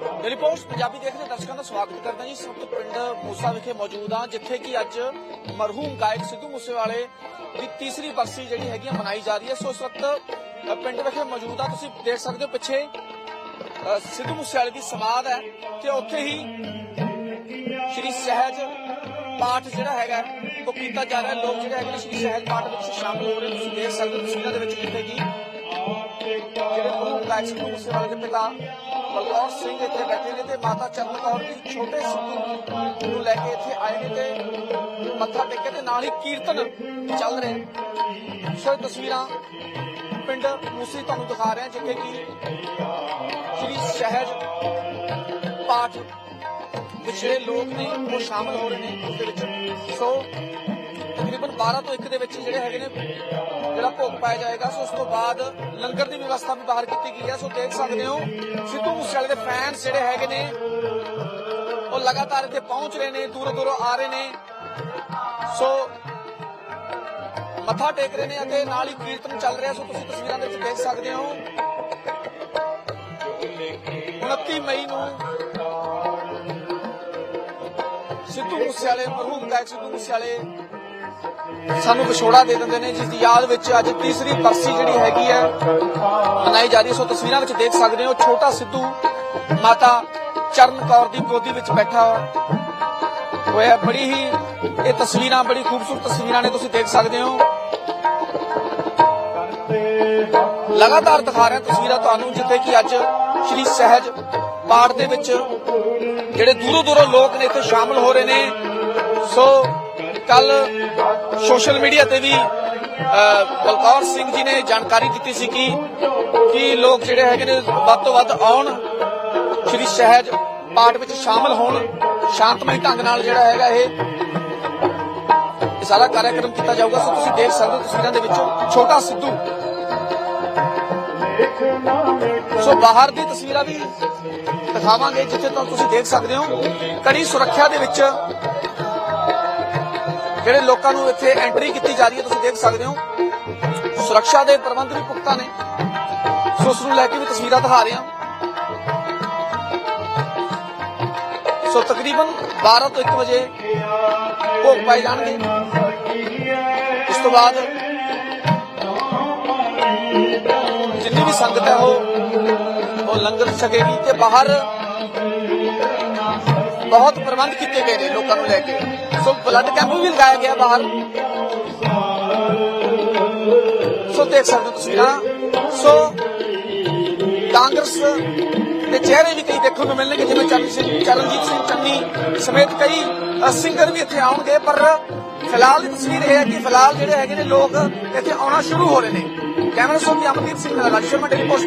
Daily post Punjabi ਦੇਖਦੇ ਦਰਸ਼ਕਾਂ ਦਾ ਸਵਾਗਤ ਕਰਦਾ ਜੀ। ਸਭ ਤੋਂ ਪਿੰਡ ਮੂਸਾ ਵਿਖੇ ਮੌਜੂਦ ਹਾਂ, ਜਿੱਥੇ ਕਿ ਅੱਜ ਮਰਹੂਮ ਗਾਇਕ ਸਿੱਧੂ ਮੂਸੇਵਾਲੇ ਦੀ ਤੀਸਰੀ ਬਰਸੀ ਜਿਹੜੀ ਹੈਗੀ ਆ ਮਨਾਈ ਜਾ ਰਹੀ ਹੈ। ਸੋ ਇਸ ਵਕਤ ਪਿੰਡ ਵਿਖੇ ਮੌਜੂਦ ਆ ਤੁਸੀਂ ਦੇਖ ਸਕਦੇ ਹੋ ਪਿੱਛੇ ਸਿੱਧੂ ਮੂਸੇਵਾਲੇ ਦੀ ਸਮਾਧ ਹੈ ਤੇ ਉੱਥੇ ਹੀ ਸ਼੍ਰੀ ਸਹਿਜ ਪਾਠ ਜਿਹੜਾ ਹੈਗਾ ਉਹ ਕੀਤਾ ਜਾ ਰਿਹਾ। ਲੋਕ ਜਿਹੜੇ ਹੈਗੇ ਸ਼੍ਰੀ ਸਹਿਜ ਪਾਠ ਵਿੱਚ ਸ਼ਾਮਲ ਹੋ ਰਹੇ ਤੁਸੀਂ ਦੇਖ ਸਕਦੇ ਹੋ ਤਸਵੀਰਾਂ ਦੇ ਵਿੱਚ ਜਿੱਥੇ ਕਿ ਜਿਹੜੇ ਪ੍ਰਮੁੱਖ ਗਾਇਕ ਸਿੱਧੂ ਮੂਸੇਵਾਲੇ ਦੇ ਪਿਤਾ ਬਲਕੌਰ ਸਿੰਘ ਇੱਥੇ ਬੈਠੇ ਨੇ ਤੇ ਮਾਤਾ ਚਰਨ ਕੌਰ ਛੋਟੇ ਸਿੱਧੂ ਨੂੰ ਲੈ ਕੇ ਇੱਥੇ ਆਏ ਨੇ ਤੇ ਮੱਥਾ ਟੇਕੇ ਤੇ ਨਾਲ ਹੀ ਕੀਰਤਨ ਚੱਲ ਰਿਹਾ ਸੋ ਤਸਵੀਰਾਂ ਪਿੰਡ ਮੂਸੀ ਤੁਹਾਨੂੰ ਦਿਖਾ ਰਹੇ ਜਿੱਥੇ ਕਿ ਸ਼੍ਰੀ ਸਹਿਜ ਪਾਠ ਵਿੱਚ ਜਿਹੜੇ ਲੋਕ ਨੇ, ਉਹ ਸ਼ਾਮਲ ਹੋ ਰਹੇ ਨੇ ਉਸ ਦੇ ਵਿੱਚ। ਸੋ ਤਕਰੀਬਨ 12 ਤੋਂ 1 ਦੇ ਵਿੱਚ ਜਿਹੜੇ ਹੈਗੇ ਨੇ, ਜਿਹੜਾ ਪਾਇਆ ਜਾਏਗਾ। ਸੋ ਉਸ ਤੋਂ ਬਾਅਦ ਲੰਗਰ ਦੀ ਵਿਵਸਥਾ ਵੀ ਬਾਹਰ ਕੀਤੀ ਗਈ ਹੈ। ਸੋ ਦੇਖ ਸਕਦੇ ਹੋ, ਸਿੱਧੂ ਮੂਸੇਵਾਲੇ ਦੇ ਫੈਨਸ ਜਿਹੜੇ ਹੈਗੇ ਨੇ, ਉਹ ਲਗਾਤਾਰ ਇੱਥੇ ਪਹੁੰਚ ਰਹੇ ਨੇ, ਦੂਰੋਂ ਦੂਰੋਂ ਆ ਰਹੇ ਨੇ। ਸੋ ਮੱਥਾ ਟੇਕ ਰਹੇ ਨੇ ਅਤੇ ਨਾਲ ਹੀ ਕੀਰਤਨ ਚੱਲ ਰਿਹਾ। ਸੋ ਤੁਸੀਂ ਤਸਵੀਰਾਂ ਦੇ ਵਿੱਚ ਦੇਖ ਸਕਦੇ ਹੋ। 29 ਮਈ ਨੂੰ ਸਿੱਧੂ ਮੂਸੇਵਾਲੇ, ਮਰਹੂਮ ਗਾਇਕ ਸਿੱਧੂ ਮੂਸੇਵਾਲੇ ਸਾਨੂੰ ਵਿਛੋੜਾ ਦੇ ਦਿੰਦੇ ਨੇ ਜਿਸ ਦੀ ਯਾਦ ਵਿੱਚ ਅੱਜ ਤੀਸਰੀ ਬਰਸੀ ਜਿਹੜੀ ਹੈਗੀ ਹੈ, ਮਨਾਈ ਜਾ ਰਹੀ ਹੈ। ਸੋ ਤਸਵੀਰਾਂ ਵਿੱਚ ਦੇਖ ਸਕਦੇ ਹੋ, ਛੋਟਾ ਸਿੱਧੂ ਮਾਤਾ ਚਰਨ ਕੌਰ ਦੀ ਗੋਦੀ ਵਿੱਚ ਬੈਠਾ ਹੋਇਆ। ਬੜੀ ਹੀ ਇਹ ਤਸਵੀਰਾਂ, ਬੜੀ ਖੂਬਸੂਰਤ ਤਸਵੀਰਾਂ ਨੇ ਤੁਸੀਂ ਦੇਖ ਸਕਦੇ ਹੋ। ਲਗਾਤਾਰ ਦਿਖਾ ਰਿਹਾ ਤਸਵੀਰਾਂ ਤੁਹਾਨੂੰ, ਜਿੱਥੇ ਕਿ ਅੱਜ ਸ਼੍ਰੀ ਸਹਿਜ ਪਾਠ ਦੇ ਵਿੱਚ ਜਿਹੜੇ ਦੂਰੋਂ ਦੂਰੋਂ ਲੋਕ ਨੇ ਇੱਥੇ ਸ਼ਾਮਲ ਹੋ ਰਹੇ ਨੇ। ਸੋ ਕੱਲ ਸੋਸ਼ਲ ਮੀਡੀਆ ਤੇ ਵੀ ਬਲਕੌਰ ਸਿੰਘ ਜੀ ਨੇ ਜਾਣਕਾਰੀ ਦਿੱਤੀ ਸੀ ਕਿ ਕਿ ਲੋਕ ਜਿਹੜੇ ਹੈਗੇ ਨੇ, ਵੱਧ ਤੋਂ ਵੱਧ ਆਉਣ, ਸ਼੍ਰੀ ਸਹਿਜ ਪਾਠ ਵਿੱਚ ਸ਼ਾਮਲ ਹੋਣ, ਸ਼ਾਂਤਮਈ ਢੰਗ ਨਾਲ ਜਿਹੜਾ ਹੈਗਾ ਇਹ ਸਾਰਾ ਕਾਰਜਕ੍ਰਮ ਕੀਤਾ ਜਾਊਗਾ। ਸੋ ਤੁਸੀਂ ਦੇਖ ਸਕਦੇ ਹੋ ਤਸਵੀਰਾਂ ਦੇ ਵਿੱਚ ਛੋਟਾ ਸਿੱਧੂ। ਸੋ ਬਾਹਰ ਦੀ ਤਸਵੀਰਾਂ ਵੀ ਦਿਖਾਵਾਂਗੇ, ਜਿੱਥੇ ਤੋਂ ਤੁਸੀਂ ਦੇਖ ਸਕਦੇ ਹੋ। ਕੜੀ ਸੁਰੱਖਿਆ ਦੇ ਵਿੱਚ ਜਿਹੜੇ ਲੋਕਾਂ ਨੂੰ ਇੱਥੇ ਐਂਟਰੀ ਕੀਤੀ ਜਾ ਰਹੀ ਹੈ, ਤੁਸੀਂ ਦੇਖ ਸਕਦੇ ਹੋ। ਸੁਰੱਖਿਆ ਦੇ ਪ੍ਰਬੰਧ ਵੀ ਪੁਖਤਾ ਨੇ। ਸੋ ਉਸ ਨੂੰ ਲੈ ਕੇ ਵੀ ਤਸਵੀਰਾਂ ਦਿਖਾ ਰਹੇ ਹਾਂ। ਸੋ ਤਕਰੀਬਨ 12 ਤੋਂ 1 ਵਜੇ ਭੋਗ ਪਾਏ ਜਾਣਗੇ। ਇਸ ਤੋਂ ਬਾਅਦ ਜਿੰਨੀ ਵੀ ਸੰਗਤ ਹੈ ਉਹ ਉਹ ਲੰਗਰ ਛਕੇਗੀ ਤੇ ਬਾਹਰ ਬਹੁਤ ਪ੍ਰਬੰਧ ਕੀਤੇ ਗਏ ਨੇ ਲੋਕਾਂ ਨੂੰ ਲੈ ਕੇ। ਸੋ ਬਲੱਡ ਕੈਂਪ ਵੀ ਲਗਾਇਆ ਗਿਆ ਬਾਹਰ। ਸੋ ਦੇਖ ਸਕਦੇ ਤਸਵੀਰਾਂ ਸੋ ਕਾਂਗਰਸ ਦੇ ਚਿਹਰੇ ਵੀ ਕਈ ਦੇਖਣ ਨੂੰ ਮਿਲਣਗੇ, ਜਿਵੇਂ ਚਰਨ ਸਿੰਘ, ਚਰਨਜੀਤ ਸਿੰਘ ਚੰਨੀ ਸਮੇਤ ਕਈ ਸਿੰਗਰ ਵੀ ਇੱਥੇ ਆਉਣਗੇ। ਪਰ ਫਿਲਹਾਲ ਦੀ ਤਸਵੀਰ ਇਹ ਹੈ ਕਿ ਫਿਲਹਾਲ ਜਿਹੜੇ ਹੈਗੇ ਨੇ ਲੋਕ ਇੱਥੇ ਆਉਣਾ ਸ਼ੁਰੂ ਹੋ ਰਹੇ ਨੇ। ਕੈਮਰਾ ਸੋਪੀ ਅਮਨਦੀਪ ਸਿੰਘ ਨਾਲ ਰਾਜੇਸ਼ ਡੇਲੀ ਪੋਸਟ